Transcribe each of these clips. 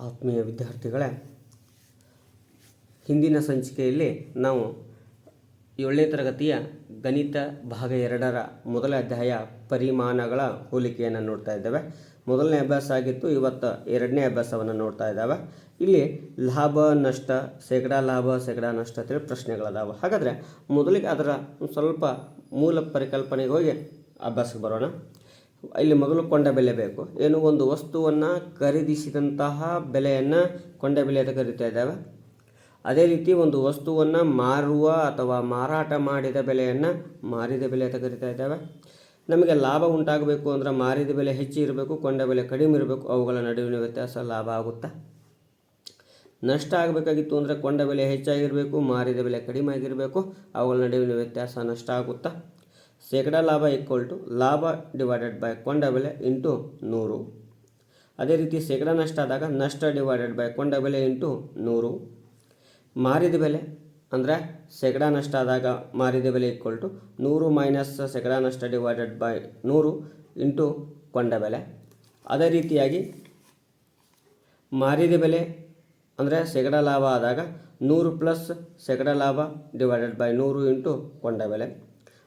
ಆತ್ಮೀಯ ವಿದ್ಯಾರ್ಥಿಗಳೇ, ಹಿಂದಿನ ಸಂಚಿಕೆಯಲ್ಲಿ ನಾವು ಏಳನೇ ತರಗತಿಯ ಗಣಿತ ಭಾಗ ಎರಡರ ಮೊದಲ ಅಧ್ಯಾಯ ಪರಿಮಾಣಗಳ ಹೋಲಿಕೆಯನ್ನು ನೋಡ್ತಾ ಇದ್ದೇವೆ. ಮೊದಲನೇ ಅಭ್ಯಾಸ ಆಗಿತ್ತು, ಇವತ್ತು ಎರಡನೇ ಅಭ್ಯಾಸವನ್ನು ನೋಡ್ತಾ ಇದ್ದಾವೆ. ಇಲ್ಲಿ ಲಾಭ, ನಷ್ಟ, ಶೇಕಡಾ ಲಾಭ, ಶೇಕಡಾ ನಷ್ಟ ಅಂತೇಳಿ ಪ್ರಶ್ನೆಗಳದಾವೆ. ಹಾಗಾದರೆ ಮೊದಲಿಗೆ ಅದರ ಸ್ವಲ್ಪ ಮೂಲ ಪರಿಕಲ್ಪನೆಗೆ ಹೋಗಿ ಅಭ್ಯಾಸಕ್ಕೆ ಬರೋಣ. ಇಲ್ಲಿ ಮೊದಲು ಕೊಂಡ ಬೆಲೆ ಬೇಕು. ಏನು ಒಂದು ವಸ್ತುವನ್ನು ಖರೀದಿಸಿದಂತಹ ಬೆಲೆಯನ್ನು ಕೊಂಡ ಬೆಲೆ ಅಂತ ಕರಿತಾ ಇದ್ದಾವೆ. ಅದೇ ರೀತಿ ಒಂದು ವಸ್ತುವನ್ನು ಮಾರುವ ಅಥವಾ ಮಾರಾಟ ಮಾಡಿದ ಬೆಲೆಯನ್ನು ಮಾರಿದ ಬೆಲೆ ಅಂತ ಕರಿತಾ ಇದ್ದಾವೆ. ನಮಗೆ ಲಾಭ ಉಂಟಾಗಬೇಕು ಅಂದರೆ ಮಾರಿದ ಬೆಲೆ ಹೆಚ್ಚು ಇರಬೇಕು, ಕೊಂಡ ಬೆಲೆ ಕಡಿಮೆ ಇರಬೇಕು. ಅವುಗಳ ನಡುವಿನ ವ್ಯತ್ಯಾಸ ಲಾಭ ಆಗುತ್ತಾ? ನಷ್ಟ ಆಗಬೇಕಾಗಿತ್ತು ಅಂದರೆ ಕೊಂಡ ಬೆಲೆ ಹೆಚ್ಚಾಗಿರಬೇಕು, ಮಾರಿದ ಬೆಲೆ ಕಡಿಮೆ ಆಗಿರಬೇಕು. ಅವುಗಳ ನಡುವಿನ ವ್ಯತ್ಯಾಸ ನಷ್ಟ ಆಗುತ್ತಾ? ಶೇಕಡ ಲಾಭ ಈಕ್ವಲ್ ಟು ಲಾಭ ಡಿವೈಡೆಡ್ ಬೈ ಕೊಂಡ ಬೆಲೆ ಇಂಟು ನೂರು. ಅದೇ ರೀತಿ ಶೇಕಡ ನಷ್ಟ ಆದಾಗ ನಷ್ಟ ಡಿವೈಡೆಡ್ ಬೈ ಕೊಂಡ ಬೆಲೆ ಇಂಟು ನೂರು. ಮಾರಿದ ಬೆಲೆ ಅಂದರೆ ಶೇಕಡ ನಷ್ಟ ಆದಾಗ ಮಾರಿದ ಬೆಲೆ ಈಕ್ವಲ್ ಟು ನೂರು ಮೈನಸ್ ಶೇಕಡ ನಷ್ಟ ಡಿವೈಡೆಡ್ ಬೈ ನೂರು ಇಂಟು ಕೊಂಡ ಬೆಲೆ ಅದೇ ರೀತಿಯಾಗಿ ಮಾರಿದ ಬೆಲೆ ಅಂದರೆ ಶೇಕಡ ಲಾಭ ಆದಾಗ ನೂರು ಪ್ಲಸ್ ಶೇಕಡ ಲಾಭ ಡಿವೈಡೆಡ್ ಬೈ ನೂರು ಇಂಟು ಕೊಂಡ ಬೆಲೆ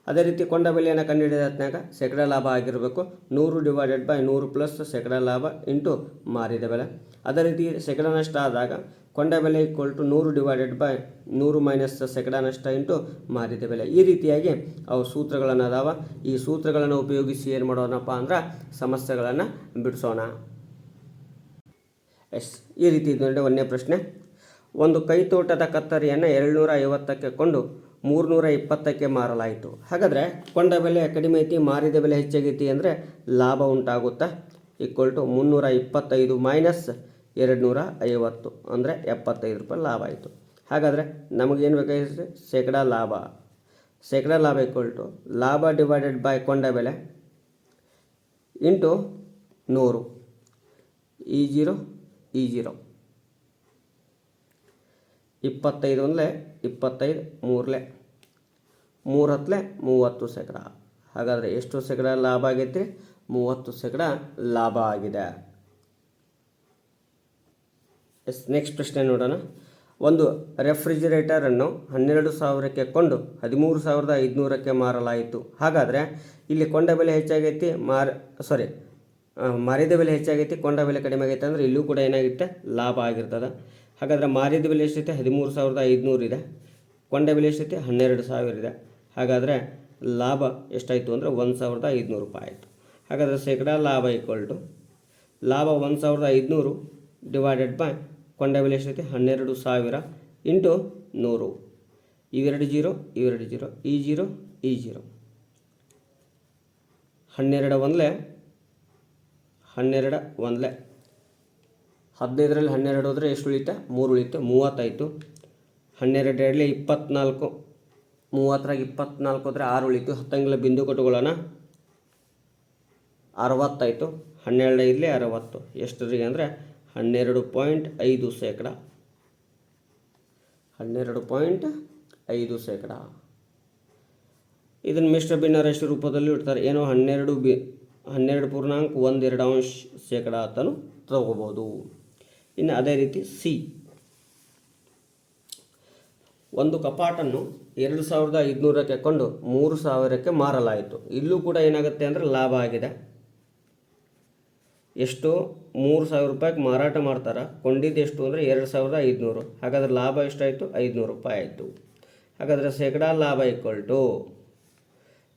ಅದೇ ರೀತಿ ಕೊಂಡ ಬೆಲೆಯನ್ನು ಕಂಡುಹಿಡಿದ ಹೊತ್ನ್ಯಾಗ ಶೇಕಡ ಲಾಭ ಆಗಿರಬೇಕು. ನೂರು ಡಿವೈಡೆಡ್ ಬೈ ನೂರು ಪ್ಲಸ್ ಶೇಕಡ ಲಾಭ ಇಂಟು ಮಾರಿದ ಬೆಲೆ. ಅದೇ ರೀತಿ ಶೇಕಡ ನಷ್ಟ ಆದಾಗ ಕೊಂಡ ಬೆಲೆ ಈಕ್ವಲ್ ಟು ನೂರು ಡಿವೈಡೆಡ್ ಬೈ ನೂರು ಮೈನಸ್ ಶೇಕಡ ನಷ್ಟ ಇಂಟು ಮಾರಿದ ಬೆಲೆ. ಈ ರೀತಿಯಾಗಿ ಅವು ಸೂತ್ರಗಳನ್ನು ಅದಾವ ಈ ಸೂತ್ರಗಳನ್ನು ಉಪಯೋಗಿಸಿ ಏನು ಮಾಡೋಣಪ್ಪ ಅಂದ್ರೆ ಸಮಸ್ಯೆಗಳನ್ನು ಬಿಡಿಸೋಣ. ಎಸ್, ಈ ರೀತಿ ನೋಡಿ ಒಂದನೇ ಪ್ರಶ್ನೆ. ಒಂದು ಕೈತೋಟದ ಕತ್ತರಿಯನ್ನು ಏಳ್ನೂರ ಐವತ್ತಕ್ಕೆ ಕೊಂಡು ಮೂರುನೂರ ಇಪ್ಪತ್ತಕ್ಕೆ ಮಾರಲಾಯಿತು. ಹಾಗಾದರೆ ಕೊಂಡ ಬೆಲೆ ಕಡಿಮೆ ಐತಿ, ಮಾರಿದ ಬೆಲೆ ಹೆಚ್ಚಾಗೈತಿ ಅಂದರೆ ಲಾಭ ಉಂಟಾಗುತ್ತಾ? ಈಕ್ವಲ್ ಟು ಮುನ್ನೂರ ಇಪ್ಪತ್ತೈದು ಮೈನಸ್ ಎರಡು ನೂರ ಐವತ್ತು ಅಂದರೆ ಎಪ್ಪತ್ತೈದು ರೂಪಾಯಿ ಲಾಭ ಆಯಿತು. ಹಾಗಾದರೆ ನಮಗೇನು ಬೇಕಾಗಿತ್ತು? ಶೇಕಡ ಲಾಭ. ಶೇಕಡ ಲಾಭ ಈಕ್ವಲ್ ಟು ಲಾಭ ಡಿವೈಡೆಡ್ ಬೈ ಕೊಂಡ ಬೆಲೆ ಇಂಟು ನೂರು. ಈ ಜೀರೋ ಈ ಜೀರೋ ಇಪ್ಪತ್ತೈದು ಒಂದಲೆ, ಇಪ್ಪತ್ತೈದು ಮೂರಲೆ. ಮೂರು ಹತ್ತಲೆ ಮೂವತ್ತು ಶೇಕಡ. ಹಾಗಾದರೆ ಎಷ್ಟು ಶೇಕಡ ಲಾಭ ಆಗೈತಿ ಮೂವತ್ತು ಶೇಕಡ ಲಾಭ ಆಗಿದೆ. ಎಸ್ ನೆಕ್ಸ್ಟ್ ಪ್ರಶ್ನೆ ನೋಡೋಣ. ಒಂದು ರೆಫ್ರಿಜಿರೇಟರನ್ನು ಹನ್ನೆರಡು ಸಾವಿರಕ್ಕೆ ಕೊಂಡು ಹದಿಮೂರು ಸಾವಿರದ ಐದುನೂರಕ್ಕೆ ಮಾರಲಾಯಿತು. ಹಾಗಾದರೆ ಇಲ್ಲಿ ಕೊಂಡ ಬೆಲೆ ಹೆಚ್ಚಾಗೈತಿ, ಮಾರ ಸಾರಿ ಮಾರಿದ ಬೆಲೆ ಹೆಚ್ಚಾಗೈತಿ, ಕೊಂಡ ಬೆಲೆ ಕಡಿಮೆ ಆಗೈತೆ ಅಂದರೆ ಇಲ್ಲೂ ಕೂಡ ಏನಾಗುತ್ತೆ? ಲಾಭ ಆಗಿರ್ತದೆ. ಹಾಗಾದರೆ ಮಾರಿದ ಬೆಲೆ ಎಷ್ಟೈತೆ ಹದಿಮೂರು ಸಾವಿರದ ಐದುನೂರು ಇದೆ. ಕೊಂಡ ಬೆಲೆ ಎಷ್ಟೈತೆ ಹನ್ನೆರಡು ಸಾವಿರ ಇದೆ. ಹಾಗಾದರೆ ಲಾಭ ಎಷ್ಟಾಯಿತು ಅಂದರೆ ಒಂದು ಸಾವಿರದ ಐದುನೂರು ರೂಪಾಯಿ ಆಯಿತು. ಹಾಗಾದರೆ ಶೇಕಡಾ ಲಾಭ ಈಕ್ವಲ್ ಟು ಲಾಭ ಒಂದು ಸಾವಿರದ ಐದುನೂರು ಡಿವೈಡೆಡ್ ಬೈ ಕೊಂಡ ಬೆಲೆ ಎಷ್ಟೈತೆ ಹನ್ನೆರಡು ಸಾವಿರ ಇಂಟು ನೂರು. ಇವೆರಡು ಜೀರೋ ಇವೆರಡು ಜೀರೋ, ಈ ಜೀರೋ ಈ ಜೀರೋ. ಹನ್ನೆರಡು ಒಂದಲೇ ಹನ್ನೆರಡು ಒಂದಲೇ ಹದಿನೈದರಲ್ಲಿ ಹನ್ನೆರಡು ಹೋದರೆ ಎಷ್ಟು ಉಳಿತೆ ಮೂರು ಉಳಿತು ಮೂವತ್ತಾಯಿತು. ಹನ್ನೆರಡು ಎರಡಲೇ ಇಪ್ಪತ್ನಾಲ್ಕು. ಮೂವತ್ತರಾಗ ಇಪ್ಪತ್ನಾಲ್ಕು ಹೋದರೆ ಆರು ಉಳಿತು. ಹತ್ತಂಗಿಲ್ಲ ಬಿಂದು ಕೊಟ್ಟುಕೊಳ್ಳೋಣ ಅರವತ್ತಾಯಿತು. ಹನ್ನೆರಡು ಇರಲಿ ಅರವತ್ತು. ಎಷ್ಟರಿಗೆ ಅಂದರೆ ಹನ್ನೆರಡು ಪಾಯಿಂಟ್ ಐದು ಶೇಕಡ. ಹನ್ನೆರಡು ಪಾಯಿಂಟ್ ಐದು ಶೇಕಡ. ಇದನ್ನು ಮಿಶ್ರ ಭಿನ್ನರಾಶಿ ರೂಪದಲ್ಲಿ ಇಡ್ತಾರೆ. ಏನೋ ಹನ್ನೆರಡು ಬಿ, ಹನ್ನೆರಡು ಪೂರ್ಣಾಂಕ ಒಂದೆರಡು ಅಂಶ ಶೇಕಡ ಅಂತಲೂ ತಗೋಬೋದು. ಇನ್ನು ಅದೇ ರೀತಿ ಸಿ. ಒಂದು ಕಪಾಟನ್ನು ಎರಡು ಸಾವಿರದ ಐದುನೂರಕ್ಕೆ ಕೊಂಡು ಮೂರು ಸಾವಿರಕ್ಕೆ ಮಾರಲಾಯಿತು. ಇಲ್ಲೂ ಕೂಡ ಏನಾಗುತ್ತೆ ಅಂದರೆ ಲಾಭ ಆಗಿದೆ. ಎಷ್ಟು? ಮೂರು ಸಾವಿರ ರೂಪಾಯಿಗೆ ಮಾರಾಟ ಮಾಡ್ತಾರೆ. ಕೊಂಡಿದ್ದು ಎಷ್ಟು ಅಂದರೆ ಎರಡು ಸಾವಿರದ ಐದುನೂರು. ಹಾಗಾದ್ರೆ ಲಾಭ ಎಷ್ಟಾಯಿತು? ಐದುನೂರು ರೂಪಾಯಿ ಆಯಿತು. ಹಾಗಾದರೆ ಶೇಕಡ ಲಾಭ ಈಕ್ವಲ್ ಟು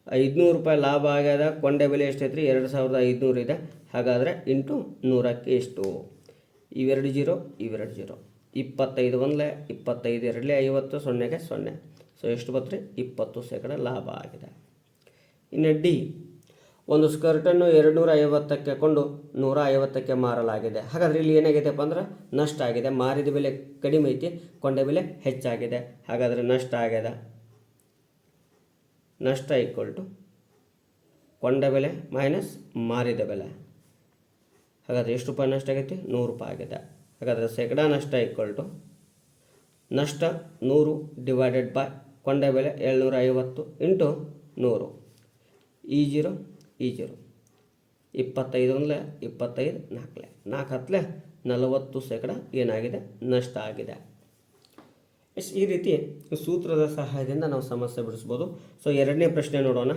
ಐದುನೂರು ರೂಪಾಯಿ ಲಾಭ ಆಗ್ಯದ. ಕೊಂಡೆ ಬೆಲೆ ಎಷ್ಟೈತ್ರಿ ಎರಡು ಸಾವಿರದ ಐದುನೂರು ಇದೆ. ಹಾಗಾದರೆ ಇಂಟು ನೂರಕ್ಕೆ ಎಷ್ಟು? ಇವೆರಡು ಜೀರೋ ಇವೆರಡು ಜೀರೋ. ಇಪ್ಪತ್ತೈದು ಒಂದಲೇ, ಇಪ್ಪತ್ತೈದು ಎರಡಲೇ, ಐವತ್ತು ಸೊನ್ನೆಗೆ ಸೊನ್ನೆ. ಸೊ ಎಷ್ಟು ಬತ್ರಿ? ಇಪ್ಪತ್ತು ಶೇಕಡ ಲಾಭ ಆಗಿದೆ. ಇನ್ನು ಡಿ, ಒಂದು ಸ್ಕರ್ಟನ್ನು ಎರಡು ನೂರ ಐವತ್ತಕ್ಕೆ ಕೊಂಡು ನೂರ ಐವತ್ತಕ್ಕೆ ಮಾರಲಾಗಿದೆ. ಹಾಗಾದರೆ ಇಲ್ಲಿ ಏನಾಗಿದೆಪ್ಪ ಅಂದ್ರೆ ನಷ್ಟ ಆಗಿದೆ. ಮಾರಿದ ಬೆಲೆ ಕಡಿಮೆ ಐತಿ, ಕೊಂಡ ಬೆಲೆ ಹೆಚ್ಚಾಗಿದೆ. ಹಾಗಾದರೆ ನಷ್ಟ ಆಗಿದೆ ನಷ್ಟ ಈಕ್ವಲ್ ಟು ಕೊಂಡ ಬೆಲೆ ಮೈನಸ್ ಮಾರಿದ ಬೆಲೆ. ಹಾಗಾದರೆ ಎಷ್ಟು ರೂಪಾಯಿ ನಷ್ಟ ಆಗೈತಿ? ನೂರು ರೂಪಾಯಿ ಆಗಿದೆ. ಹಾಗಾದರೆ ಶೇಕಡ ನಷ್ಟ ಈಕ್ವಲ್ ಟು ನಷ್ಟ ನೂರು ಡಿವೈಡೆಡ್ ಬೈ ಕೊಂಡೆ ಬೆಲೆ ಏಳ್ನೂರ ಐವತ್ತು ಇಂಟು ನೂರು. ಈ ಜೀರೋ ಈ ಜೀರೋ. ಇಪ್ಪತ್ತೈದು ಒಂದಲೇ, ಇಪ್ಪತ್ತೈದು ನಾಲ್ಕಲೆ ನಾಲ್ಕು ಹತ್ತಲೆ ನಲವತ್ತು ಶೇಕಡ ಏನಾಗಿದೆ? ನಷ್ಟ ಆಗಿದೆ. ಎಸ್, ಈ ರೀತಿ ಸೂತ್ರದ ಸಹಾಯದಿಂದ ನಾವು ಸಮಸ್ಯೆ ಬಿಡಿಸ್ಬೋದು. ಸೊ ಎರಡನೇ ಪ್ರಶ್ನೆ ನೋಡೋಣ.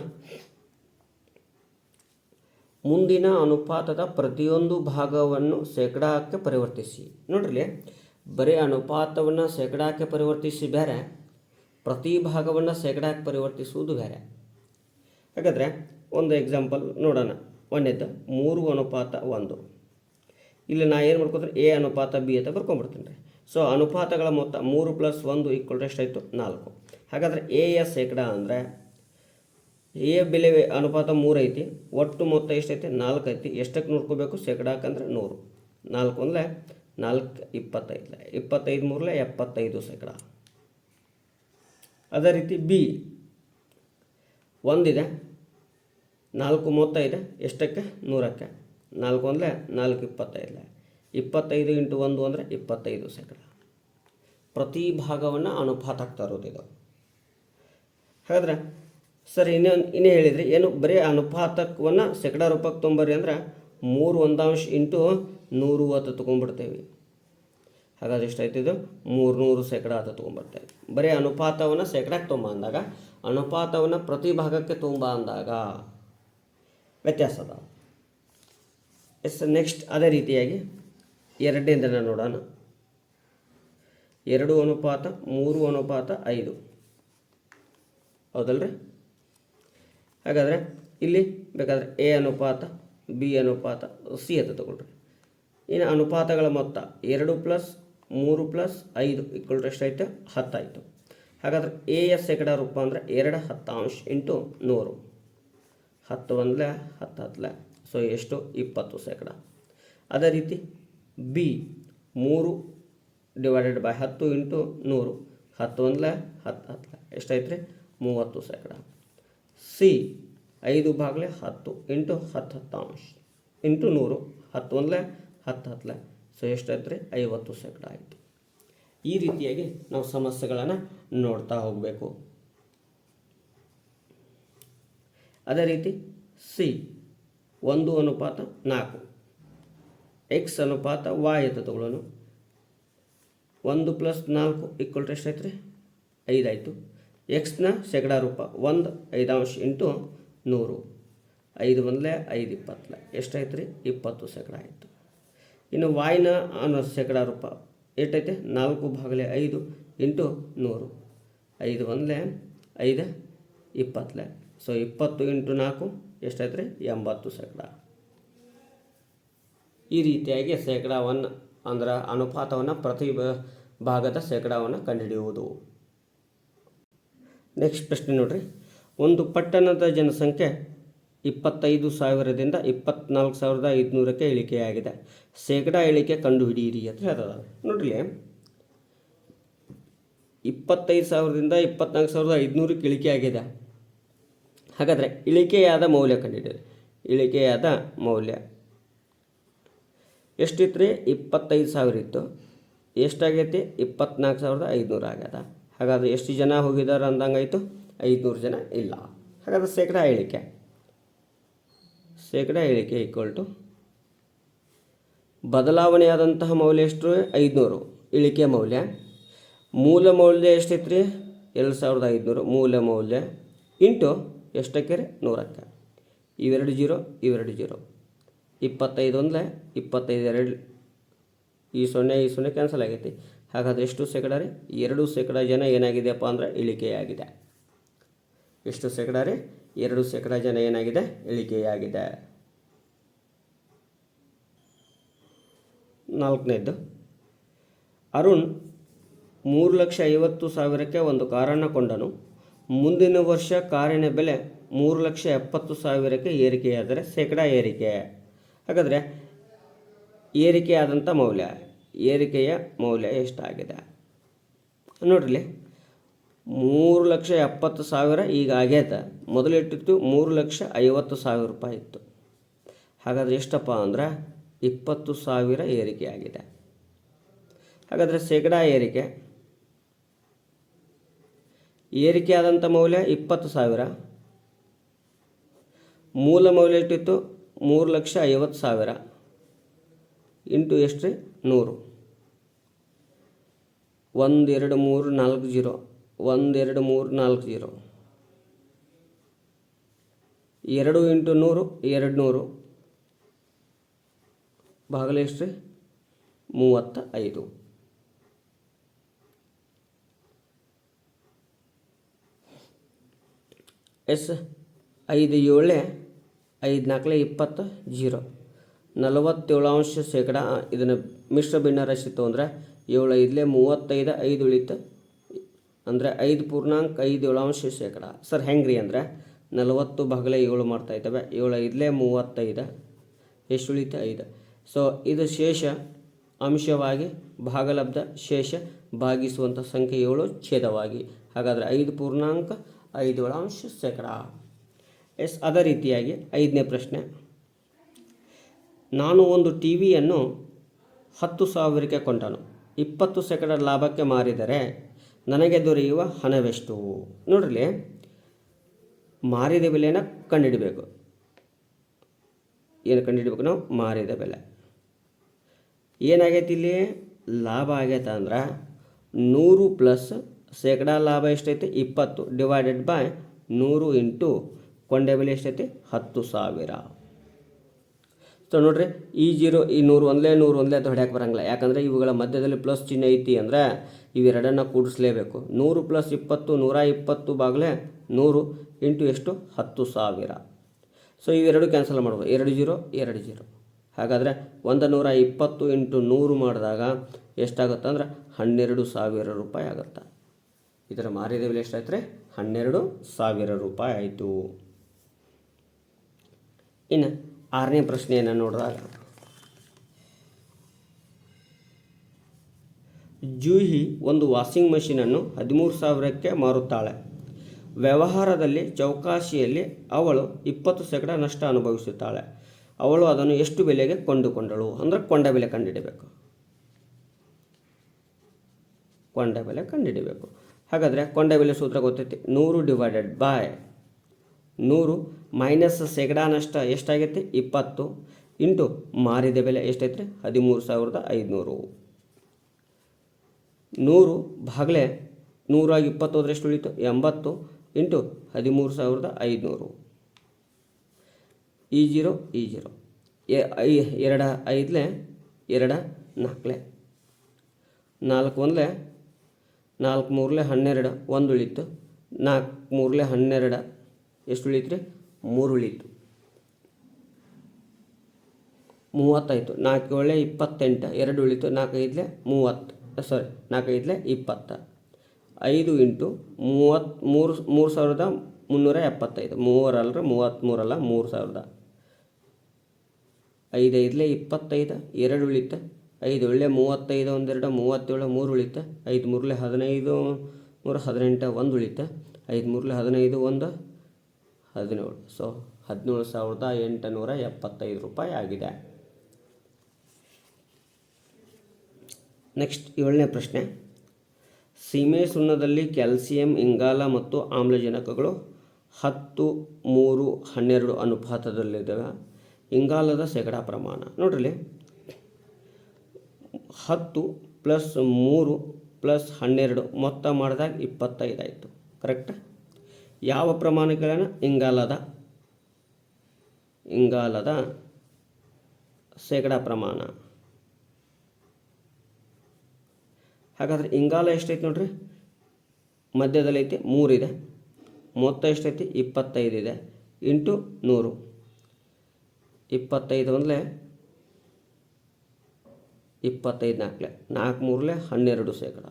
ಮುಂದಿನ ಅನುಪಾತದ ಪ್ರತಿಯೊಂದು ಭಾಗವನ್ನು ಶೇಕಡಾಕ್ಕೆ ಪರಿವರ್ತಿಸಿ. ನೋಡ್ರಿ ಬರೀ ಅನುಪಾತವನ್ನು ಶೇಕಡಾಕ್ಕೆ ಪರಿವರ್ತಿಸಿ ಬೇರೆ ಪ್ರತಿ ಭಾಗವನ್ನು ಶೇಕಡಾಕ್ಕೆ ಪರಿವರ್ತಿಸುವುದು ಬೇರೆ ಹಾಗಾದರೆ ಒಂದು ಎಕ್ಸಾಂಪಲ್ ನೋಡೋಣ. ಒಂದೇದ್ದು ಮೂರು ಅನುಪಾತ ಒಂದು. ಇಲ್ಲಿ ನಾ ಏನು ಮಾಡ್ಕೊತೀನಿ ಎ ಅನುಪಾತ, ಬಿ ಅಂತ ಬರ್ಕೊಂಡ್ಬಿಡ್ತೀನಿ ರೀ. ಸೊ ಅನುಪಾತಗಳ ಮೊತ್ತ ಮೂರು ಪ್ಲಸ್ ಒಂದು ಈಕ್ವಲ್ ಎಷ್ಟಾಯಿತು ನಾಲ್ಕು. ಹಾಗಾದರೆ ಎ ಯ ಶೇಕಡ ಅಂದರೆ ಎ ಬೆಲೆ ಅನುಪಾತ ಮೂರು ಐತಿ, ಒಟ್ಟು ಮೊತ್ತ ಎಷ್ಟೈತಿ ನಾಲ್ಕು ಐತಿ. ಎಷ್ಟಕ್ಕೆ ನೋಡ್ಕೋಬೇಕು? ಶೇಕಡಾಕಂದ್ರೆ ನೂರು. ನಾಲ್ಕು ಅಂದರೆ ನಾಲ್ಕು ಇಪ್ಪತ್ತೈದು. ಇಪ್ಪತ್ತೈದು ಮೂರಲೆ ಎಪ್ಪತ್ತೈದು ಶೇಕಡ. ಅದೇ ರೀತಿ ಬಿ, ಒಂದಿದೆ, ನಾಲ್ಕು ಮೊತ್ತ ಇದೆ, ಎಷ್ಟಕ್ಕೆ? ನೂರಕ್ಕೆ. ನಾಲ್ಕು ಅಂದರೆ ನಾಲ್ಕು ಇಪ್ಪತ್ತೈದು ಇಪ್ಪತ್ತೈದು ಇಂಟು ಒಂದು ಅಂದರೆ ಇಪ್ಪತ್ತೈದು ಶೇಕಡ. ಪ್ರತಿ ಭಾಗವನ್ನು ಅನುಪಾತಕ್ಕೆ ತರೋದಿದು ಹಾಗಾದ್ರೆ ಸರ್ ಇನ್ನೊಂದು ಇನ್ನೇ ಹೇಳಿದ್ರಿ. ಏನು, ಬರೀ ಅನುಪಾತಕವನ್ನು ಶೇಕಡ ರೂಪಕ್ಕೆ ತೊಂಬರ್ರಿ ಅಂದ್ರೆ ಮೂರು ಒಂದಾಂಶ ಇಂಟು ನೂರು ಅಂತ ತೊಗೊಂಡ್ಬಿಡ್ತೇವೆ. ಹಾಗಾದ್ರೆ ಎಷ್ಟಾಯ್ತು ಇದು? ಮೂರುನೂರು ಶೇಕಡ ಅಂತ ತೊಗೊಂಡ್ಬರ್ತೇವೆ ಬರೀ ಅನುಪಾತವನ್ನು ಶೇಕಡಕ್ಕೆ ತೊಂಬ ಅಂದಾಗ, ಅನುಪಾತವನ್ನು ಪ್ರತಿ ಭಾಗಕ್ಕೆ ತೊಂಬ ಅಂದಾಗ ವ್ಯತ್ಯಾಸ ಅದ. ಎಸ್, ನೆಕ್ಸ್ಟ್ ಅದೇ ರೀತಿಯಾಗಿ ಎರಡನೇದನ್ನು ನೋಡೋಣ. ಎರಡು ಅನುಪಾತ, ಮೂರು ಅನುಪಾತ, ಐದು. ಹೌದಲ್ರಿ? ಹಾಗಾದರೆ ಇಲ್ಲಿ ಬೇಕಾದರೆ ಎ ಅನುಪಾತ ಬಿ ಅನುಪಾತ ಸಿ ಅಂತ ತಗೊಳ್ರಿ. ಇನ್ನು ಅನುಪಾತಗಳ ಮೊತ್ತ ಎರಡು ಪ್ಲಸ್ ಮೂರು ಪ್ಲಸ್ ಐದು ಈಕ್ವಲ್ ಎಷ್ಟಾಯಿತು? ಹತ್ತಾಯಿತು. ಹಾಗಾದರೆ ಎ ಯ ಶೇಕಡ ರೂಪ ಅಂದರೆ ಎರಡು ಹತ್ತಾಂಶ ಇಂಟು ನೂರು. ಹತ್ತು ಒಂದಲೇ, ಹತ್ತು ಹತ್ತಲೆ ಸೊ ಎಷ್ಟು? ಇಪ್ಪತ್ತು ಶೇಕಡ. ಅದೇ ರೀತಿ ಬಿ ಮೂರು ಡಿವೈಡೆಡ್ ಬೈ ಹತ್ತು ಇಂಟು ನೂರು. ಹತ್ತು ಒಂದಲೇ, ಹತ್ತು ಹತ್ತಲೆ ಎಷ್ಟಾಯ್ತು ರೀ ಮೂವತ್ತು ಶೇಕಡ. ಸಿ, ಐದು ಭಾಗಲೇ ಹತ್ತು ಇಂಟು ಹತ್ತು ಹತ್ತಾಂಶ ಇಂಟು ನೂರು, ಹತ್ತು ಒಂದಲೇ, ಹತ್ತು ಹತ್ತಲೆ. ಸೊ ಎಷ್ಟಾಯ್ತು ರೀ? ಐವತ್ತು ಸೆಕೆಂಡ್ ಆಯಿತು. ಈ ರೀತಿಯಾಗಿ ನಾವು ಸಮಸ್ಯೆಗಳನ್ನು ನೋಡ್ತಾ ಹೋಗಬೇಕು. ಅದೇ ರೀತಿ ಸಿ, ಒಂದು ಅನುಪಾತ ನಾಲ್ಕು. ಎಕ್ಸ್ ಅನುಪಾತ ವಾಯ್ ಅಂತ ತಗೊಳ್ಳೋಣ. ಒಂದು ಪ್ಲಸ್ ನಾಲ್ಕು ಈಕ್ವಲ್ ಎಷ್ಟಾಯ್ತು ರೀ? ಐದಾಯಿತು. ಎಕ್ಸ್ನ ಶೇಕಡ ರೂಪ ಒಂದು ಐದಾಂಶ ಇಂಟು ನೂರು. ಐದು ಒಂದಲೇ ಐದು ಇಪ್ಪತ್ತಲೆ ಎಷ್ಟಾಯ್ತು ರೀ ಇಪ್ಪತ್ತು ಶೇಕಡ ಆಯಿತು. ಇನ್ನು ವಾಯ್ನ ಅನ್ನೋ ಶೇಕಡ ರೂಪ ಎಷ್ಟೈತೆ ನಾಲ್ಕು ಭಾಗಲೆ ಐದು ಇಂಟು ನೂರು. ಐದು ಒಂದಲೇ ಐದು ಇಪ್ಪತ್ತಲೆ ಸೊ ಇಪ್ಪತ್ತು ಇಂಟು ನಾಲ್ಕು ಎಷ್ಟಾಯ್ತು ರೀ ಎಂಬತ್ತು ಶೇಕಡ. ಈ ರೀತಿಯಾಗಿ ಶೇಕಡಾವನ್ನು ಅಂದ್ರೆ ಅನುಪಾತವನ್ನು ಪ್ರತಿ ಭಾಗದ ಶೇಕಡಾವನ್ನು ಕಂಡುಹಿಡಿಯುವುದು. ನೆಕ್ಸ್ಟ್ ಪ್ರಶ್ನೆ ನೋಡಿರಿ. ಒಂದು ಪಟ್ಟಣದ ಜನಸಂಖ್ಯೆ ಇಪ್ಪತ್ತೈದು ಸಾವಿರದಿಂದ ಇಪ್ಪತ್ನಾಲ್ಕು ಸಾವಿರದ ಐದುನೂರಕ್ಕೆ ಇಳಿಕೆಯಾಗಿದೆ. ಶೇಕಡಾ ಇಳಿಕೆ ಕಂಡುಹಿಡಿಯಿರಿ ಅಂತ ಹೇಳ್ತದ. ನೋಡ್ರಿ ಇಪ್ಪತ್ತೈದು ಸಾವಿರದಿಂದ ಇಪ್ಪತ್ನಾಲ್ಕು ಸಾವಿರದ ಐದುನೂರಕ್ಕೆ ಇಳಿಕೆ ಆಗಿದೆ ಹಾಗಾದರೆ ಇಳಿಕೆಯಾದ ಮೌಲ್ಯ ಕಂಡುಹಿಡಿಯಿರಿ ಇಳಿಕೆಯಾದ ಮೌಲ್ಯ. ಎಷ್ಟಿತ್ತು ರೀ ಇಪ್ಪತ್ತೈದು ಸಾವಿರ ಇತ್ತು. ಎಷ್ಟಾಗೈತಿ? ಇಪ್ಪತ್ನಾಲ್ಕು ಸಾವಿರದ ಐದುನೂರು ಆಗ್ಯದ ಹಾಗಾದ್ರೆ ಎಷ್ಟು ಜನ ಹೋಗಿದ್ದಾರೆ ಅಂದಂಗಾಯಿತು? ಐದುನೂರು ಜನ ಇಲ್ಲ. ಹಾಗಾದ್ರೆ ಶೇಕಡ ಹೇಳಿಕೆ. ಶೇಕಡ ಹೇಳಿಕೆ ಈಕ್ವಲ್ ಟು ಬದಲಾವಣೆಯಾದಂತಹ ಮೌಲ್ಯ ಎಷ್ಟು? ಐದುನೂರು. ಇಳಿಕೆ ಮೌಲ್ಯ. ಮೂಲ ಮೌಲ್ಯ ಎಷ್ಟಿತ್ತು ರೀ ಎರಡು ಸಾವಿರದ ಐದುನೂರು. ಮೂಲ ಮೌಲ್ಯ ಇಂಟು ಎಷ್ಟಕ್ಕೆ ರೀ ನೂರಕ್ಕೆ. ಇವೆರಡು ಜೀರೋ ಇವೆರಡು ಜೀರೋ. ಇಪ್ಪತ್ತೈದು ಅಂದರೆ ಇಪ್ಪತ್ತೈದು ಎರಡು. ಈ ಸೊನ್ನೆ ಈ ಸೊನ್ನೆ ಕ್ಯಾನ್ಸಲ್ ಆಗೈತಿ. ಹಾಗಾದ್ರೆ ಎಷ್ಟು ಶೇಕಡ ರೀ? ಎರಡು ಶೇಕಡ ಜನ ಏನಾಗಿದೆಯಪ್ಪ ಅಂದರೆ ಇಳಿಕೆಯಾಗಿದೆ. ಎಷ್ಟು ಶೇಕಡ ರೀ? ಎರಡು ಶೇಕಡ ಜನ ಏನಾಗಿದೆ? ಇಳಿಕೆಯಾಗಿದೆ. ನಾಲ್ಕನೇದ್ದು, ಅರುಣ್ ಮೂರು ಲಕ್ಷ ಐವತ್ತು ಸಾವಿರಕ್ಕೆ ಒಂದು ಕಾರನ್ನು ಕೊಂಡನು. ಮುಂದಿನ ವರ್ಷ ಕಾರಿನ ಬೆಲೆ ಮೂರು ಲಕ್ಷ ಎಪ್ಪತ್ತು ಸಾವಿರಕ್ಕೆ ಏರಿಕೆಯಾದರೆ ಶೇಕಡ ಏರಿಕೆ. ಹಾಗಾದರೆ ಏರಿಕೆಯಾದಂಥ ಮೌಲ್ಯ. ಏರಿಕೆಯ ಮೌಲ್ಯ ಎಷ್ಟಾಗಿದೆ? ನೋಡ್ರಿ, ಮೂರು ಲಕ್ಷ ಎಪ್ಪತ್ತು ಸಾವಿರ ಈಗ ಆಗ್ಯದ ಮೊದಲಿಟ್ಟಿತ್ತು ಮೂರು ಲಕ್ಷ ಐವತ್ತು ಸಾವಿರ ರೂಪಾಯಿ ಇತ್ತು. ಹಾಗಾದರೆ ಎಷ್ಟಪ್ಪ ಅಂದ್ರೆ ಇಪ್ಪತ್ತು ಸಾವಿರ ಏರಿಕೆ ಆಗಿದೆ. ಹಾಗಾದರೆ ಶೇಕಡಾ ಏರಿಕೆ. ಏರಿಕೆ ಆದಂಥ ಮೌಲ್ಯ ಇಪ್ಪತ್ತು ಸಾವಿರ. ಮೂಲ ಮೌಲ್ಯ ಇಟ್ಟಿತ್ತು ಮೂರು ಲಕ್ಷ ಐವತ್ತು ಸಾವಿರ. ಇಂಟು ಎಷ್ಟು ರೀ ನೂರು. ಒಂದು ಎರಡು ಮೂರು ನಾಲ್ಕು ಜೀರೋ. ಒಂದು ಎರಡು ಮೂರು ನಾಲ್ಕು ಜೀರೋ. ಎರಡು ಇಂಟು ನೂರು, ಎರಡು ನೂರು. ಭಾಗಲೇ ಎಷ್ಟು ರೀ? ಮೂವತ್ತ ಐದು ಎಸ್, ಐದು ಏಳೆ, ಐದು ನಾಲ್ಕಲೆ ಇಪ್ಪತ್ತು ಜೀರೋ. ನಲವತ್ತೇಳು ಅಂಶ ಶೇಕಡ ಇದನ್ನು ಮಿಶ್ರ ಭಿನ್ನ ರಾಶಿ ತೊಗೊಂಡ್ರೆ ಏಳು ಐದಲೇ ಮೂವತ್ತೈದು ಐದು ಉಳಿತು. ಅಂದರೆ ಐದು ಪೂರ್ಣಾಂಕ ಐದು ಏಳು ಅಂಶ ಶೇಕಡ. ಸರ್ ಹೆಂಗೆ ರೀ ಅಂದರೆ? ನಲವತ್ತು ಭಾಗಲೇ ಏಳು ಮಾಡ್ತಾ ಇದ್ದಾವೆ. ಏಳು ಐದಲೇ ಮೂವತ್ತೈದು, ಎಷ್ಟು ಉಳಿತು? ಐದು. ಸೊ ಇದು ಶೇಷ ಅಂಶವಾಗಿ ಭಾಗಲಬ್ಧ, ಶೇಷ ಭಾಗಿಸುವಂಥ ಸಂಖ್ಯೆ ಏಳು ಛೇದವಾಗಿ. ಹಾಗಾದರೆ ಐದು ಪೂರ್ಣಾಂಕ ಐದು ಏಳು ಅಂಶ ಶೇಕಡ. ಎಸ್, ಅದೇ ರೀತಿಯಾಗಿ ಐದನೇ ಪ್ರಶ್ನೆ. ನಾನು ಒಂದು ಟಿ ವಿಯನ್ನು ಹತ್ತು ಸಾವಿರಕ್ಕೆ ಕೊಂಡನು. ಇಪ್ಪತ್ತು ಶೇಕಡ ಲಾಭಕ್ಕೆ ಮಾರಿದರೆ ನನಗೆ ದೊರೆಯುವ ಹಣವೆಷ್ಟು? ನೋಡ್ರಿ, ಮಾರಿದ ಬೆಲೆನ ಕಂಡುಹಿಡಬೇಕು ಏನು ಕಂಡುಹಿಡಬೇಕು ನಾವು? ಮಾರಿದ ಬೆಲೆ. ಏನಾಗೈತಿ ಇಲ್ಲಿ? ಲಾಭ ಆಗೈತೆ ಅಂದ್ರೆ ನೂರು ಪ್ಲಸ್ ಶೇಕಡ ಲಾಭ ಎಷ್ಟೈತೆ? ಇಪ್ಪತ್ತು ಡಿವೈಡೆಡ್ ಬೈ ನೂರು ಇಂಟು ಕೊಂಡೆ ಬೆಲೆ ಎಷ್ಟೈತೆ? ಹತ್ತು ಸಾವಿರ. ಸೊ ನೋಡ್ರಿ, ಈ ಜೀರೋ, ಈ ನೂರು ಒಂದಲೇ ನೂರು ಒಂದಲೇ ಅಂತ ಹೊಡ್ಯಾಕೆ ಬರಂಗಿಲ್ಲ. ಯಾಕಂದರೆ ಇವುಗಳ ಮಧ್ಯದಲ್ಲಿ ಪ್ಲಸ್ ಚಿಹ್ನೆ ಐತಿ ಅಂದರೆ ಇವೆರಡನ್ನು ಕೂಡಿಸ್ಲೇಬೇಕು. ನೂರು ಪ್ಲಸ್ ಇಪ್ಪತ್ತು, ನೂರ ಇಪ್ಪತ್ತು ಬಾಗಲೇ ನೂರು ಇಂಟು ಎಷ್ಟು? ಹತ್ತು ಸಾವಿರ. ಸೊ ಇವೆರಡು ಕ್ಯಾನ್ಸಲ್ ಮಾಡ್ಬೋದು. ಎರಡು ಜೀರೋ ಎರಡು ಜೀರೋ. ಹಾಗಾದರೆ ಒಂದು ನೂರ ಇಪ್ಪತ್ತು ಇಂಟು ನೂರು ಮಾಡಿದಾಗ ಎಷ್ಟಾಗುತ್ತೆ ಅಂದ್ರೆ ಹನ್ನೆರಡು ಸಾವಿರ ರೂಪಾಯಿ ಆಗುತ್ತೆ. ಇದರ ಮಾರಿದ ಬೆಲೆ ಎಷ್ಟಾಯ್ತು ರೀ ಹನ್ನೆರಡು ಸಾವಿರ ರೂಪಾಯಿ ಆಯಿತು. ಇನ್ನು ಆರನೇ ಪ್ರಶ್ನೆಯನ್ನು ನೋಡಿದಾಗ, ಜೂಹಿ ಒಂದು ವಾಷಿಂಗ್ ಮಷೀನನ್ನು ಹದಿಮೂರು ಸಾವಿರಕ್ಕೆ ಮಾರುತ್ತಾಳೆ. ವ್ಯವಹಾರದಲ್ಲಿ ಚೌಕಾಶಿಯಲ್ಲಿ ಅವಳು ಇಪ್ಪತ್ತು ಶೇಕಡ ನಷ್ಟ ಅನುಭವಿಸುತ್ತಾಳೆ. ಅವಳು ಅದನ್ನು ಎಷ್ಟು ಬೆಲೆಗೆ ಕೊಂಡುಕೊಂಡಳು? ಅಂದರೆ ಕೊಂಡ ಬೆಲೆ ಕಂಡುಹಿಡಬೇಕು. ಕೊಂಡ ಬೆಲೆ ಕಂಡುಹಿಡಬೇಕು. ಹಾಗಾದರೆ ಕೊಂಡ ಬೆಲೆ ಸೂತ್ರ ಗೊತ್ತೈತಿ? ನೂರು ಡಿವೈಡೆಡ್ ಬೈ ನೂರು ಮೈನಸ್ ಶೇಕಡ ನಷ್ಟ ಎಷ್ಟಾಗೈತಿ? ಇಪ್ಪತ್ತು. ಇಂಟು ಮಾರಿದ ಬೆಲೆ ಎಷ್ಟೈತ್ರಿ ಹದಿಮೂರು ಸಾವಿರದ ಐದುನೂರು. ನೂರು ಭಾಗಲೇ ನೂರ ಇಪ್ಪತ್ತು ಎಷ್ಟು ಉಳಿತು ಎಂಬತ್ತು. ಇಂಟು ಹದಿಮೂರು ಸಾವಿರದ ಐದುನೂರು. ಈ ಜೀರೋ ಈ ಜೀರೋ. ಐ ಎರಡ ಐದಲೆ ಎರಡ ನಾಲ್ಕಲೆ ನಾಲ್ಕು ಒಂದಲೆ ನಾಲ್ಕು ಮೂರಲೆ ಹನ್ನೆರಡು ಒಂದು ಉಳಿತು ನಾಲ್ಕು ಮೂರಲೆ ಹನ್ನೆರಡು ಎಷ್ಟು ಉಳಿತು ರೀ ಮೂರು ಉಳಿತು ಮೂವತ್ತಾಯಿತು ನಾಲ್ಕು ಒಳ್ಳೆ ಇಪ್ಪತ್ತೆಂಟು, ಎರಡು ಉಳಿತು ನಾಲ್ಕೈದಲೆ ಮೂವತ್ತು ಸಾರಿ ನಾಲ್ಕೈದಲೆ ಇಪ್ಪತ್ತ. ಐದು ಇಂಟು ಮೂವತ್ತು, ಮೂರು ಮೂರು ಸಾವಿರದ ಮುನ್ನೂರ ಎಪ್ಪತ್ತೈದು ಮೂವರಲ್ಲರ ಮೂವತ್ತ್ಮೂರಲ್ಲ ಮೂರು ಸಾವಿರದ. ಐದೈದಲೆ ಇಪ್ಪತ್ತೈದು, ಎರಡು ಉಳಿತ, ಐದು ಒಳ್ಳೆ ಮೂವತ್ತೈದು, ಒಂದೆರಡು, ಮೂವತ್ತೇಳು, ಮೂರು ಉಳಿತ, ಐದು ಮೂರಲೆ ಹದಿನೈದು ನೂರ ಹದಿನೆಂಟು, ಒಂದು ಉಳಿತ, ಐದು ಮೂರಲೆ ಹದಿನೈದು, ಒಂದು ಹದಿನೇಳು. ಸೊ, ಹದಿನೇಳು ಸಾವಿರದ ಎಂಟುನೂರ ಎಪ್ಪತ್ತೈದು ರೂಪಾಯಿ ಆಗಿದೆ. ನೆಕ್ಸ್ಟ್, ಏಳನೇ ಪ್ರಶ್ನೆ. ಸೀಮೆ ಸುಣ್ಣದಲ್ಲಿ ಕ್ಯಾಲ್ಸಿಯಂ, ಇಂಗಾಲ ಮತ್ತು ಆಮ್ಲಜನಕಗಳು ಹತ್ತು, ಮೂರು, ಹನ್ನೆರಡು ಅನುಪಾತದಲ್ಲಿದ್ದಾವೆ. ಇಂಗಾಲದ ಶೇಕಡಾ ಪ್ರಮಾಣ. ನೋಡ್ರಿ. ಹತ್ತು ಪ್ಲಸ್ ಮೂರು ಪ್ಲಸ್ ಹನ್ನೆರಡು ಮೊತ್ತ ಮಾಡಿದಾಗ ಇಪ್ಪತ್ತೈದು ಆಯಿತು. ಕರೆಕ್ಟ್? ಯಾವ ಪ್ರಮಾಣಗಳನ್ನು? ಇಂಗಾಲದ. ಇಂಗಾಲದ ಶೇಕಡಾ ಪ್ರಮಾಣ. ಹಾಗಾದರೆ ಇಂಗಾಲ ಎಷ್ಟೈತಿ ನೋಡ್ರಿ? ಮಧ್ಯದಲ್ಲಿ ಐತಿ, ಮೂರಿದೆ. ಮೊತ್ತ ಎಷ್ಟೈತಿ? ಇಪ್ಪತ್ತೈದು ಇದೆ. ಇಂಟು ನೂರು. ಇಪ್ಪತ್ತೈದು ಒಂದಲೇ ಇಪ್ಪತ್ತೈದು ನಾಲ್ಕಲೆ. ನಾಲ್ಕು ಮೂರಲೆ ಹನ್ನೆರಡು ಶೇಕಡ.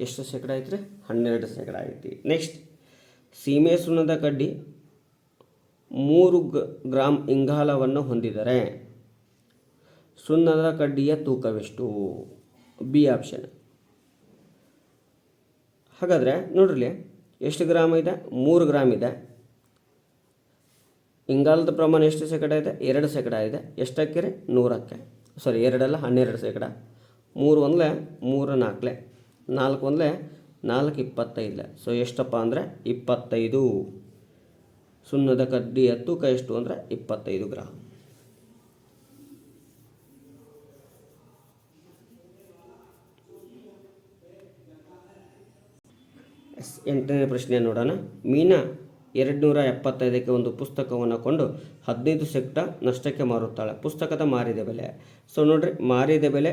ಎಷ್ಟು ಶೇಕಡ ಐತ್ರಿ? ಹನ್ನೆರಡು ಶೇಕಡ ಐತಿ. ನೆಕ್ಸ್ಟ್ ಸೀಮೆ ಸುಣ್ಣದ ಕಡ್ಡಿ ಮೂರು ಗ್ರಾಮ್ ಇಂಗಾಲವನ್ನು ಹೊಂದಿದರೆ ಸುಣ್ಣದ ಕಡ್ಡಿಯ ತೂಕವೆಷ್ಟು? ಬಿ ಆಪ್ಷನ್ ಹಾಗಾದರೆ ನೋಡ್ರಿ ಎಷ್ಟು ಗ್ರಾಮ್ ಇದೆ? ಮೂರು ಗ್ರಾಮ್ ಇದೆ. ಇಂಗಾಲದ ಪ್ರಮಾಣ ಎಷ್ಟು ಶೇಕಡ ಇದೆ? ಎರಡು ಶೇಕಡ ಇದೆ. ಎಷ್ಟಕ್ಕೆ ರೀ ನೂರಕ್ಕೆ. ಸಾರಿ ಎರಡಲ್ಲ, ಹನ್ನೆರಡು ಶೇಕಡ. ಮೂರು ಒಂದಲೇ ಮೂರು ನಾಲ್ಕಲೆ. ನಾಲ್ಕು ಅಂದರೆ ನಾಲ್ಕು ಇಪ್ಪತ್ತೈದಲ್ಲ ಸೊ ಎಷ್ಟಪ್ಪ ಅಂದರೆ ಇಪ್ಪತ್ತೈದು. ಸುಣ್ಣದ ಕಡ್ಡಿಯ ತೂಕ ಎಷ್ಟು ಅಂದರೆ ಇಪ್ಪತ್ತೈದು ಗ್ರಾಮ್ ಎಸ್, ಎಂಟನೇ ಪ್ರಶ್ನೆ ನೋಡೋಣ. ಮೀನಾ ಎರಡುನೂರ ಎಪ್ಪತ್ತೈದಕ್ಕೆ ಒಂದು ಪುಸ್ತಕವನ್ನು ಕೊಂಡು ಹದಿನೈದು ಸೆಕ್ಟ ನಷ್ಟಕ್ಕೆ ಮಾರುತ್ತಾಳೆ. ಪುಸ್ತಕದ ಮಾರಿದ ಬೆಲೆ. ಸೊ ನೋಡ್ರಿ, ಮಾರಿದ ಬೆಲೆ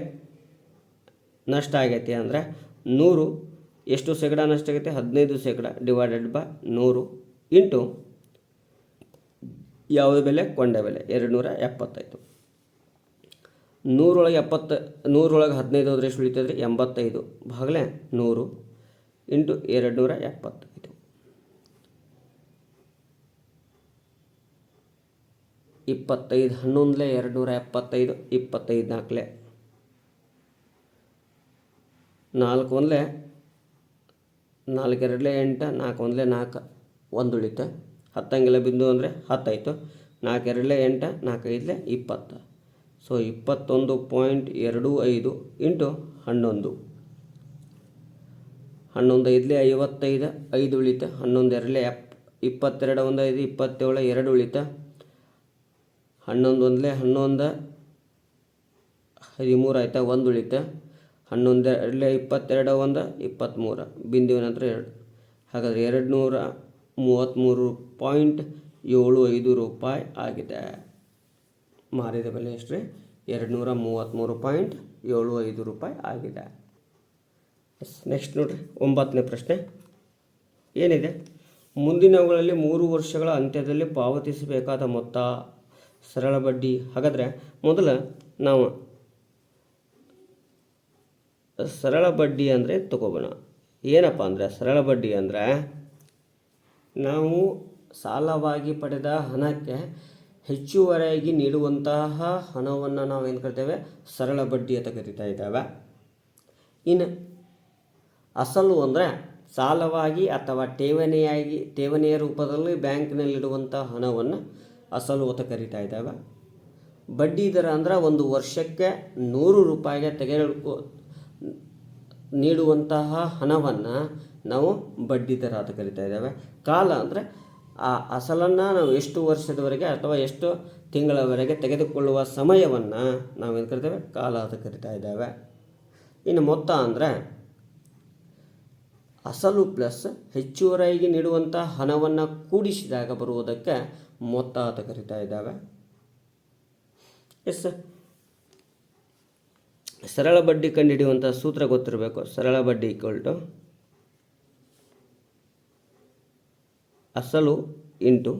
ನಷ್ಟ ಆಗೈತಿ ಅಂದರೆ ನೂರು ಎಷ್ಟು ಶೇಕಡ ನಷ್ಟ ಆಗೈತೆ? ಹದಿನೈದು ಶೇಕಡ ಡಿವೈಡೆಡ್ ಬೈ ನೂರು ಇಂಟು ಯಾವುದೇ ಬೆಲೆ, ಕೊಂಡೆ ಬೆಲೆ ಎರಡು ನೂರ ಎಪ್ಪತ್ತೈದು. ನೂರೊಳಗೆ ಎಪ್ಪತ್ತ, ನೂರೊಳಗೆ ಹದಿನೈದು ಹೋದ್ರೆ ಎಷ್ಟು ಉಳಿತದ್ರಿ ಎಂಬತ್ತೈದು ಭಾಗಲೇ ನೂರು ಇಂಟು ಎರಡು ನೂರ ಎಪ್ಪತ್ತೈದು. ಇಪ್ಪತ್ತೈದು ಹನ್ನೊಂದಲೇ ಎರಡು ನೂರ ಎಪ್ಪತ್ತೈದು, ಇಪ್ಪತ್ತೈದು ನಾಲ್ಕಲೆ ನಾಲ್ಕು ಒಂದಲೆ, ನಾಲ್ಕು ಎರಡಲೆ ಎಂಟು, ನಾಲ್ಕು ಒಂದಲೆ ನಾಲ್ಕು, ಒಂದು ಉಳಿತು ಹತ್ತಂಗಿಲ್ಲ ಬಿಂದು ಅಂದರೆ ಹತ್ತಾಯಿತು. ನಾಲ್ಕು ಎರಡಲೆ ಎಂಟು, ನಾಲ್ಕು ಐದಲೇ ಇಪ್ಪತ್ತು. ಸೊ ಇಪ್ಪತ್ತೊಂದು ಪಾಯಿಂಟ್ ಎರಡು ಐದು ಇಂಟು ಹನ್ನೊಂದು. ಹನ್ನೊಂದು ಐದಲೆ ಐವತ್ತೈದು, ಐದು ಉಳಿತು ಹನ್ನೊಂದು ಎರಡಲೆ ಎಪ್, ಇಪ್ಪತ್ತೆರಡು ಒಂದು ಐದು, ಇಪ್ಪತ್ತೇಳು ಎರಡು ಉಳಿತು ಹನ್ನೊಂದು ಒಂದಲೆ ಹನ್ನೊಂದು, ಹದಿಮೂರು ಆಯ್ತಾ, ಒಂದು ಉಳಿತು ಹನ್ನೊಂದು, ಎರಡಲೇ ಇಪ್ಪತ್ತೆರಡು, ಒಂದು ಇಪ್ಪತ್ತ್ಮೂರು ಬಿಂದುವಿನ ನಂತರ ಎರಡು. ಹಾಗಾದರೆ ಎರಡು ನೂರ ಮೂವತ್ತ್ಮೂರು ಪಾಯಿಂಟ್ ಏಳು ಐದು ರೂಪಾಯಿ ಆಗಿದೆ. ಮಾರಿದ ಬೆಲೆ ಎಷ್ಟು ಎರಡು ನೂರ ಮೂವತ್ತ್ಮೂರು ಪಾಯಿಂಟ್ ಏಳು ಐದು ರೂಪಾಯಿ ಆಗಿದೆ. ಎಸ್, ನೆಕ್ಸ್ಟ್ ನೋಡಿರಿ, ಒಂಬತ್ತನೇ ಪ್ರಶ್ನೆ. ಏನಿದೆ? ಮುಂದಿನವುಗಳಲ್ಲಿ ಮೂರು ವರ್ಷಗಳ ಅಂತ್ಯದಲ್ಲಿ ಪಾವತಿಸಬೇಕಾದ ಮೊತ್ತ, ಸರಳ ಬಡ್ಡಿ. ಹಾಗಾದರೆ ಮೊದಲು ನಾವು ಸರಳ ಬಡ್ಡಿ ಅಂದರೆ ತಗೋಬೋಣ. ಏನಪ್ಪ ಅಂದರೆ ಸರಳ ಬಡ್ಡಿ ಅಂದರೆ ನಾವು ಸಾಲವಾಗಿ ಪಡೆದ ಹಣಕ್ಕೆ ಹೆಚ್ಚುವರಿಯಾಗಿ ನೀಡುವಂತಹ ಹಣವನ್ನು ನಾವು ಏನು ಕರಿತೇವೆ? ಸರಳ ಬಡ್ಡಿ ಅಂತ ಕರಿತಾ ಇದ್ದೇವೆ. ಇನ್ನು ಅಸಲು ಅಂದರೆ ಸಾಲವಾಗಿ ಅಥವಾ ಠೇವಣಿಯಾಗಿ, ಠೇವಣಿಯ ರೂಪದಲ್ಲಿ ಬ್ಯಾಂಕ್ನಲ್ಲಿಡುವಂಥ ಹಣವನ್ನು ಅಸಲು ಅಂತ ಕರಿತಾ ಇದ್ದಾವೆ. ಬಡ್ಡಿ ದರ ಅಂದರೆ ಒಂದು ವರ್ಷಕ್ಕೆ ನೂರು ರೂಪಾಯಿಗೆ ತೆಗೆದುಕೊ ನೀಡುವಂತಹ ಹಣವನ್ನು ನಾವು ಬಡ್ಡಿ ದರ ಅಂತ ಕರಿತಾ ಇದ್ದೇವೆ. ಕಾಲ ಅಂದರೆ ಆ ಅಸಲನ್ನು ನಾವು ಎಷ್ಟು ವರ್ಷದವರೆಗೆ ಅಥವಾ ಎಷ್ಟು ತಿಂಗಳವರೆಗೆ ತೆಗೆದುಕೊಳ್ಳುವ ಸಮಯವನ್ನು ನಾವೇನು ಕರಿತೇವೆ ಕಾಲ ಅಂತ ಕರಿತಾ ಇದ್ದೇವೆ. ಇನ್ನು ಮೊತ್ತ ಅಂದರೆ ಅಸಲು ಪ್ಲಸ್ ಹೆಚ್ಚುವರಿಯಾಗಿ ನೀಡುವಂಥ ಹಣವನ್ನು ಕೂಡಿಸಿದಾಗ ಬರುವುದಕ್ಕೆ ಮೊತ್ತ ಅಂತ ಕರಿತಾ ಇದ್ದಾವೆ. ಎಸ್ ಸರಳ ಬಡ್ಡಿ ಕಂಡುಹಿಡಿಯುವಂಥ ಸೂತ್ರ ಗೊತ್ತಿರಬೇಕು. ಸರಳ ಬಡ್ಡಿ ಈಕ್ವಲ್ ಟು ಅಸಲು ಇಂಟು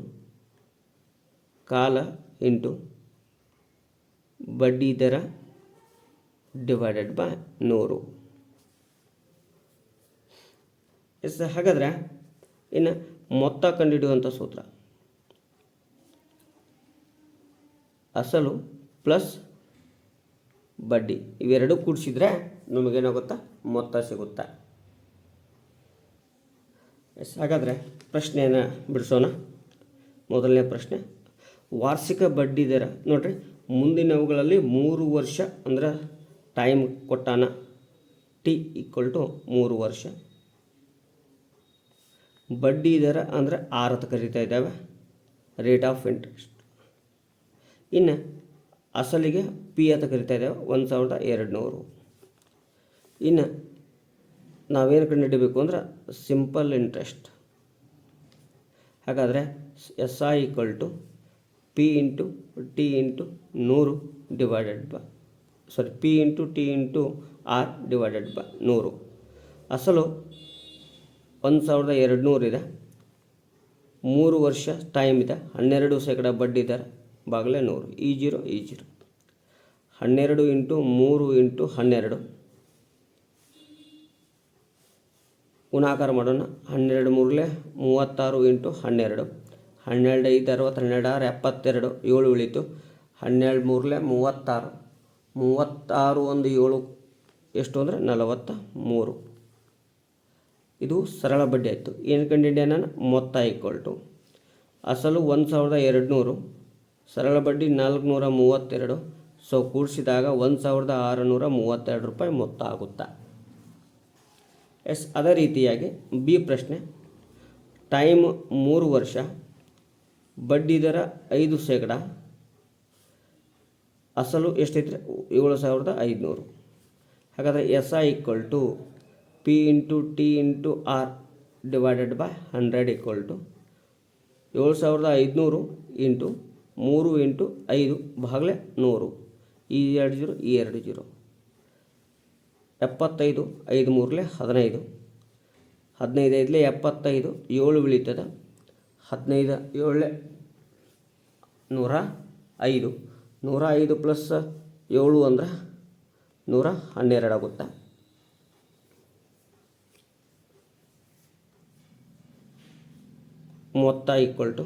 ಕಾಲ ಇಂಟು ಬಡ್ಡಿ ದರ ಡಿವೈಡೆಡ್ ಬೈ ನೂರು. ಎಸ್ ಹಾಗಾದರೆ ಇನ್ನು ಮೊತ್ತ ಕಂಡುಹಿಡಿಯುವಂಥ ಸೂತ್ರ. ಅಸಲು ಪ್ಲಸ್ ಬಡ್ಡಿ ಇವೆರಡು ಕೂಡಿಸಿದ್ರೆ ನಮಗೇನಾಗುತ್ತಾ ಮೊತ್ತ ಸಿಗುತ್ತಾ? ಎಸ್, ಹಾಗಾದರೆ ಪ್ರಶ್ನೆಯನ್ನು ಬಿಡಿಸೋಣ. ಮೊದಲನೇ ಪ್ರಶ್ನೆ. ವಾರ್ಷಿಕ ಬಡ್ಡಿ ದರ, ನೋಡಿರಿ, ಮುಂದಿನವುಗಳಲ್ಲಿ ಮೂರು ವರ್ಷ ಅಂದ್ರೆ ಟೈಮ್ ಕೊಟ್ಟಾನ? ಟಿ ಈಕ್ವಲ್ ಟು ಮೂರು ವರ್ಷ. ಬಡ್ಡಿ ದರ ಅಂದರೆ ಆರ್ ಅಂತ ಕರಿತಾ ಇದ್ದಾವೆ. ರೇಟ್ ಆಫ್ ಇಂಟ್ರೆಸ್ಟ್ ಇನ್ನು, ಅಸಲಿಗೆ ಪಿ ಅಂತ ಕರಿತಾ ಇದ್ದೇವೆ, ಒಂದು ಸಾವಿರದ ಎರಡು ನೂರು ಇನ್ನು ನಾವೇನು ಕಂಡುಹಿಡಬೇಕು ಅಂದ್ರೆ ಸಿಂಪಲ್ ಇಂಟ್ರೆಸ್ಟ್ ಹಾಗಾದರೆ S I equal to P into T into ನೂರು divided by sorry P into T into R divided by ನೂರು. ಅಸಲು ಒಂದು ಸಾವಿರದ ಎರಡು ನೂರಿದೆ ಮೂರು ವರ್ಷ ಟೈಮ್ ಇದೆ, ಹನ್ನೆರಡು ಶೇಕಡ ಬಡ್ಡಿ ಇದ್ದಾರೆ ಬಾಗಲೇ ನೂರು ಈ ಜೀರೋ ಈ ಜೀರೋ ಹನ್ನೆರಡು ಇಂಟು ಮೂರು ಇಂಟು ಹನ್ನೆರಡು. ಗುಣಾಕಾರ ಮಾಡೋಣ. ಹನ್ನೆರಡು ಮೂರಲೆ ಮೂವತ್ತಾರು ಇಂಟು ಹನ್ನೆರಡು. ಹನ್ನೆರಡು ಐದು ಅರವತ್ತು, ಹನ್ನೆರಡು ಆರು ಎಪ್ಪತ್ತೆರಡು, ಏಳು ಉಳಿತು. ಹನ್ನೆರಡು ಮೂರಲೆ ಮೂವತ್ತಾರು. ಮೂವತ್ತಾರು ಒಂದು ಏಳು, ಎಷ್ಟು ಅಂದರೆ ನಲವತ್ತ ಮೂರು ಇದು ಸರಳ ಬಡ್ಡಿ ಆಯಿತು. ಏನು ಕಂಡಿದ್ದೆ ನಾನು? ಮೊತ್ತ ಈಕ್ವಲ್ ಟು ಅಸಲು ಒಂದು ಸಾವಿರದ ಎರಡು ನೂರು ಸರಳ ಬಡ್ಡಿ ನಾಲ್ಕುನೂರ ಮೂವತ್ತೆರಡು. ಸೊ ಕೂಡಿಸಿದಾಗ ಒಂದು ಸಾವಿರದ ಆರುನೂರ ಮೂವತ್ತೆರಡು ರೂಪಾಯಿ ಮೊತ್ತ ಆಗುತ್ತಾ ಎಸ್, ಅದೇ ರೀತಿಯಾಗಿ ಬಿ ಪ್ರಶ್ನೆ. ಟೈಮ್ ಮೂರು ವರ್ಷ, ಬಡ್ಡಿ ದರ ಐದು ಶೇಕಡ, ಅಸಲು ಎಷ್ಟೈತ್ರಿ? ಏಳು ಸಾವಿರದ ಐದುನೂರು. ಹಾಗಾದರೆ S I equal to P into T into R divided by hundred equal to ಏಳು ಸಾವಿರದ ಐದುನೂರು ಇಂಟು ಮೂರು ಇಂಟು ಐದು ಭಾಗಲೇ ನೂರು. ಈ ಎರಡು ಜೀರೋ, ಈ ಎರಡು ಜೀರೋ. ಎಪ್ಪತ್ತೈದು, ಐದು ಮೂರಲೆ ಹದಿನೈದು. ಹದಿನೈದು ಐದಲೆ ಎಪ್ಪತ್ತೈದು, ಏಳು ಉಳಿತದ ಹದಿನೈದು, ಏಳಲೆ ನೂರ ಐದು. ನೂರ ಐದು ಪ್ಲಸ್ ಏಳು ಅಂದ್ರೆ ನೂರ ಹನ್ನೆರಡು ಆಗುತ್ತೆ? ಮೊತ್ತ ಈಕ್ವಲ್ ಟು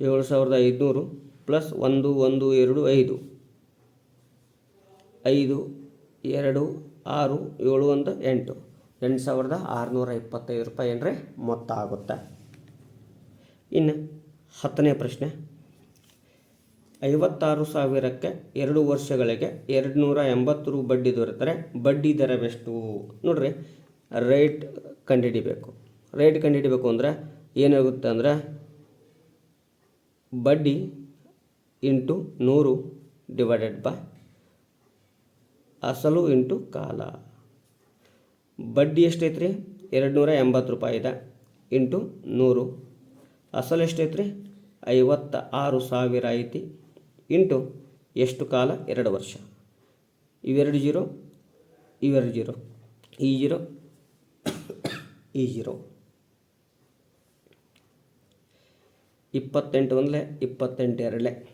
ಏಳು ಸಾವಿರದ ಐದುನೂರು. ಪ್ಲಸ್ ಒಂದು ಒಂದು, ಎರಡು, ಐದು. ಐದು, ಎರಡು, ಆರು, ಏಳು ಒಂದು ಎಂಟು. ಎಂಟು ಸಾವಿರದ ಆರುನೂರ ಇಪ್ಪತ್ತೈದು ರೂಪಾಯಿ ಏನ್ರಿ? ಮೊತ್ತ ಆಗುತ್ತೆ. ಇನ್ನು ಹತ್ತನೇ ಪ್ರಶ್ನೆ. ಐವತ್ತಾರು ಸಾವಿರಕ್ಕೆ ಎರಡು ವರ್ಷಗಳಿಗೆ ಎರಡು ನೂರ ಎಂಬತ್ತು ರು ಬಡ್ಡಿ ದೊರೆತರೆ, ಬಡ್ಡಿ ದರವೆಷ್ಟು ನೋಡ್ರಿ ರೇಟ್ ಕಂಡುಹಿಡಿಬೇಕು. ರೇಟ್ ಕಂಡುಹಿಡಿಬೇಕು ಅಂದರೆ ಏನಾಗುತ್ತೆ ಅಂದರೆ, ಬಡ್ಡಿ ಇಂಟು ನೂರು ಡಿವೈಡೆಡ್ ಬೈ ಅಸಲು ಇಂಟು ಕಾಲ. ಬಡ್ಡಿ ಎಷ್ಟೈತೆ ರೀ ಎರಡು ನೂರ ಎಂಬತ್ತು ರೂಪಾಯಿ ಇದೆ. ಇಂಟು ನೂರು. ಅಸಲು ಎಷ್ಟೈತೆ ರೀ ಐವತ್ತ ಆರು ಸಾವಿರ ಐತಿ. ಇಂಟು ಎಷ್ಟು ಕಾಲ? ಎರಡು ವರ್ಷ. ಇವೆರಡು ಜೀರೋ ಇವೆರಡು ಜೀರೋ, ಈ ಜೀರೋ ಈ ಜೀರೋ. ಇಪ್ಪತ್ತೆಂಟು ಒಂದಲೆ, ಇಪ್ಪತ್ತೆಂಟು ಎರಡಲೆ.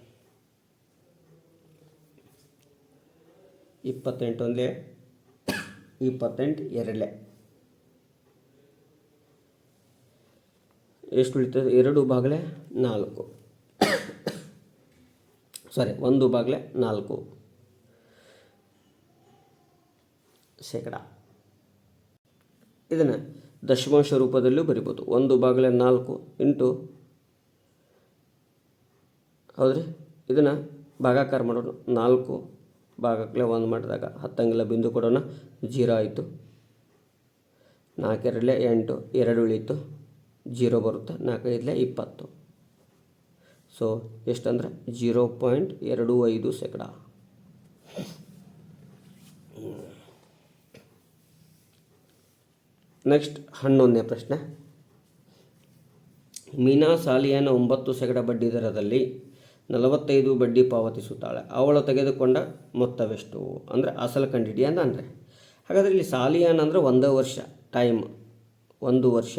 ಇಪ್ಪತ್ತೆಂಟು ಒಂದಲೆ ಇಪ್ಪತ್ತೆಂಟು ಎರಡಲೆ ಎಷ್ಟು ಉಳಿತದೆ? ಎರಡು ಬಾಗಲೆ ನಾಲ್ಕು. ಸಾರಿ ಒಂದು ಬಾಗಲೆ ನಾಲ್ಕು. ಶೇಕಡ. ಇದನ್ನು ದಶಮಾಂಶ ರೂಪದಲ್ಲೂ ಬರಿಬೋದು. ಒಂದು ಬಾಗಲೆ ನಾಲ್ಕು ಇಂಟು ಹೌದ್ರಿ? ಇದನ್ನು ಭಾಗಾಕಾರ ಮಾಡೋಣ. ನಾಲ್ಕು ಭಾಗಕ್ಕೆ ಒಂದು ಮಾಡಿದಾಗ ಹತ್ತಂಗಿಲ್ಲ ಬಿಂದು ಕೊಡೋಣ, ಜೀರೋ ಆಯಿತು. ನಾಲ್ಕೆರಡಲೆ ಎಂಟು, ಎರಡು ಉಳೀತು ಜೀರೋ ಬರುತ್ತೆ, ನಾಲ್ಕೈದಲೆ ಇಪ್ಪತ್ತು. ಸೊ ಎಷ್ಟಂದ್ರೆ ಜೀರೋ ಪಾಯಿಂಟ್ ಎರಡು ಐದು ಶೇಕಡ. ನೆಕ್ಸ್ಟ್ ಹನ್ನೊಂದನೇ ಪ್ರಶ್ನೆ. ಮೀನಾ ಸಾಲಿಯನ ಒಂಬತ್ತು ಶೇಕಡ ಬಡ್ಡಿ ದರದಲ್ಲಿ ನಲವತ್ತೈದು ಬಡ್ಡಿ ಪಾವತಿಸುತ್ತಾಳೆ. ಅವಳು ತೆಗೆದುಕೊಂಡ ಮೊತ್ತವೆಷ್ಟು? ಅಂದರೆ ಅಸಲು ಕಂಡಿಡಿ ಅಂತ ಅಂದರೆ ಹಾಗಾದರೆ ಇಲ್ಲಿ ಸಾಲಿಯಾನ ಅಂದರೆ ಒಂದು ವರ್ಷ ಟೈಮ್ ಒಂದು ವರ್ಷ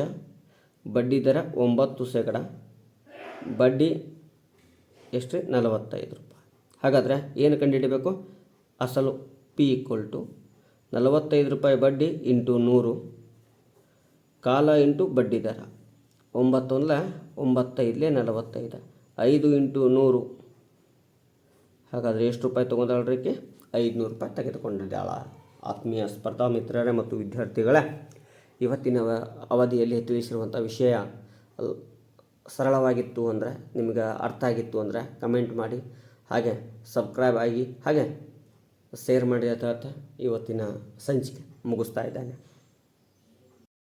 ಬಡ್ಡಿ ದರ ಒಂಬತ್ತು ಶೇಕಡ, ಬಡ್ಡಿ ಎಷ್ಟು ರೀ ನಲವತ್ತೈದು ರೂಪಾಯಿ. ಹಾಗಾದರೆ ಏನು ಕಂಡುಹಿಡಿಬೇಕು ಅಸಲು ಪಿ ಈಕ್ವಲ್ ಟು ನಲವತ್ತೈದು ರೂಪಾಯಿ ಬಡ್ಡಿ ಇಂಟು ನೂರು, ಕಾಲ ಇಂಟು ಬಡ್ಡಿ ದರ. ಒಂಬತ್ತೊಂದಲ ಒಂಬತ್ತೈದಲೇ ನಲವತ್ತೈದು. ಐದು ಇಂಟು ನೂರು. ಹಾಗಾದರೆ ಎಷ್ಟು ರೂಪಾಯಿ ತೊಗೊಂಡಾಳ್ರಿಕೆ ಐದುನೂರು ರೂಪಾಯಿ ತೆಗೆದುಕೊಂಡಿದ್ದಾಳ ಆತ್ಮೀಯ ಸ್ಪರ್ಧಾ ಮಿತ್ರರೇ ಮತ್ತು ವಿದ್ಯಾರ್ಥಿಗಳೇ, ಇವತ್ತಿನ ಅವಧಿಯಲ್ಲಿ ತಿಳಿಸಿರುವಂಥ ವಿಷಯ ಸರಳವಾಗಿತ್ತು ಅಂದರೆ, ನಿಮಗೆ ಅರ್ಥ ಆಗಿತ್ತು ಅಂದರೆ ಕಮೆಂಟ್ ಮಾಡಿ, ಹಾಗೆ ಸಬ್ಸ್ಕ್ರೈಬ್ ಆಗಿ ಹಾಗೆ ಶೇರ್ ಮಾಡಿ ಅಂತ ಇವತ್ತಿನ ಸಂಚಿಕೆ ಮುಗಿಸ್ತಾ ಇದ್ದಾನೆ.